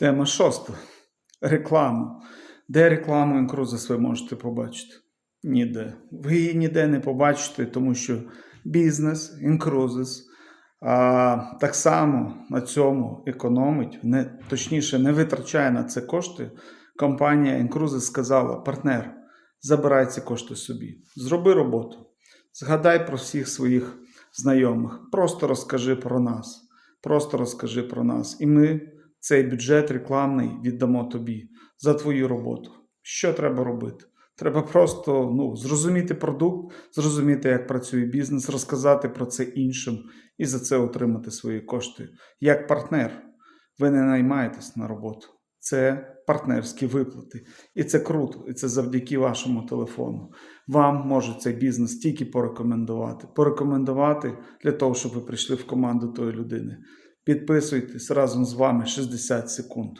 Тема шоста. Реклама. Де рекламу Інкрузис ви можете побачити? Ніде. Ви її ніде не побачите, тому що бізнес, Інкрузис а, так само на цьому економить, не, точніше, не витрачає на це кошти. Компанія Інкрузис сказала: партнер, забирай ці кошти собі. Зроби роботу. Згадай про всіх своїх знайомих. Просто розкажи про нас. Просто розкажи про нас. І ми цей бюджет рекламний віддамо тобі за твою роботу. Що треба робити? Треба просто ну, зрозуміти продукт, зрозуміти, як працює бізнес, розказати про це іншим і за це отримати свої кошти. Як партнер, ви не наймаєтесь на роботу. Це партнерські виплати. І це круто, і це завдяки вашому телефону. Вам може цей бізнес тільки порекомендувати. Порекомендувати для того, щоб ви прийшли в команду тої людини. Підписуйтесь разом з вами 60 секунд.